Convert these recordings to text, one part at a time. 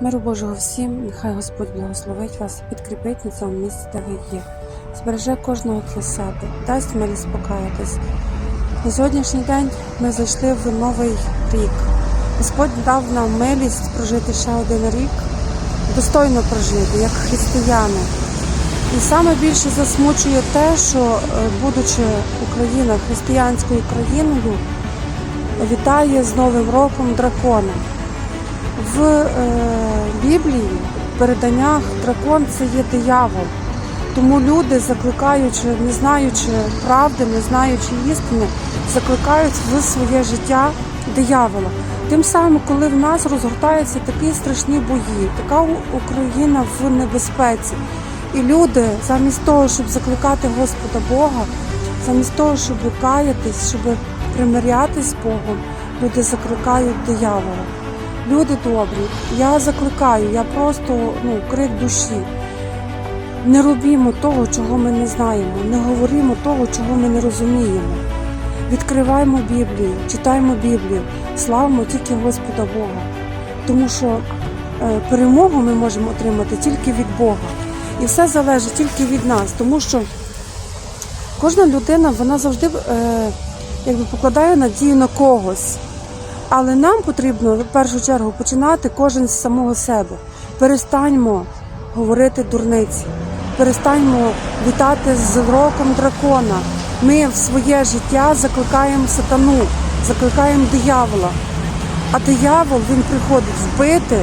Миру Божого всім, нехай Господь благословить вас, підкріпить на цьому місці, де ви є. Збереже кожного себе, дасть милість покаятись. На сьогоднішній день ми зайшли в новий рік. Господь дав нам милість прожити ще один рік, достойно прожити, як християни. І саме більше засмучує те, що, е, будучи Україна християнською країною, вітає з Новим роком дракона. В е, Біблії, в переданнях, дракон це є диявол. Тому люди, закликаючи, не знаючи правди, не знаючи істини, закликають в своє життя диявола. Тим самим, коли в нас розгортаються такі страшні бої, така Україна в небезпеці. І люди, замість того, щоб закликати Господа Бога, замість того, щоб каятись, щоб примирятись з Богом, люди закликають диявола. Люди добрі, я закликаю, я просто ну, крик душі. Не робімо того, чого ми не знаємо, не говоримо того, чого ми не розуміємо. Відкриваємо Біблію, читаємо Біблію, славимо тільки Господа Бога. Тому що е, перемогу ми можемо отримати тільки від Бога. І все залежить тільки від нас, тому що кожна людина вона завжди е, якби покладає надію на когось. Але нам потрібно в першу чергу починати кожен з самого себе. Перестаньмо говорити дурниці, перестаньмо вітати з роком дракона. Ми в своє життя закликаємо сатану, закликаємо диявола. А диявол він приходить вбити,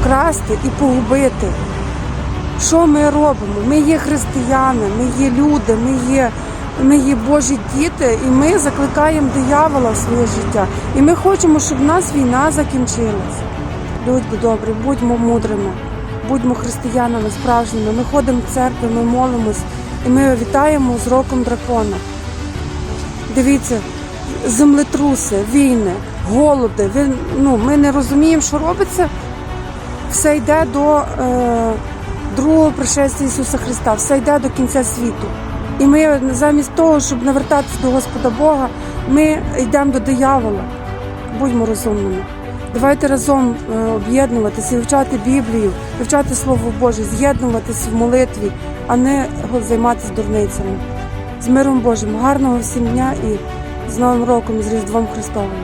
вкрасти і погубити. Що ми робимо? Ми є християни, ми є люди, ми є, ми є Божі діти, і ми закликаємо диявола в своє життя. І ми хочемо, щоб в нас війна закінчилась. Люди добрі, будьмо мудрими, будьмо християнами справжніми. Ми ходимо в церкву, ми молимось і ми вітаємо з роком дракона. Дивіться, землетруси, війни, голоди. Ви, ну, ми не розуміємо, що робиться. Все йде до е, другого пришестя Ісуса Христа, все йде до кінця світу. І ми замість того, щоб навертатися до Господа Бога, ми йдемо до диявола. Будьмо розумними. Давайте разом е, об'єднуватися, вивчати Біблію, вивчати Слово Боже, з'єднуватися в молитві, а не займатися дурницями. З миром Божим, гарного всім дня і з Новим роком, з Різдвом Христовим.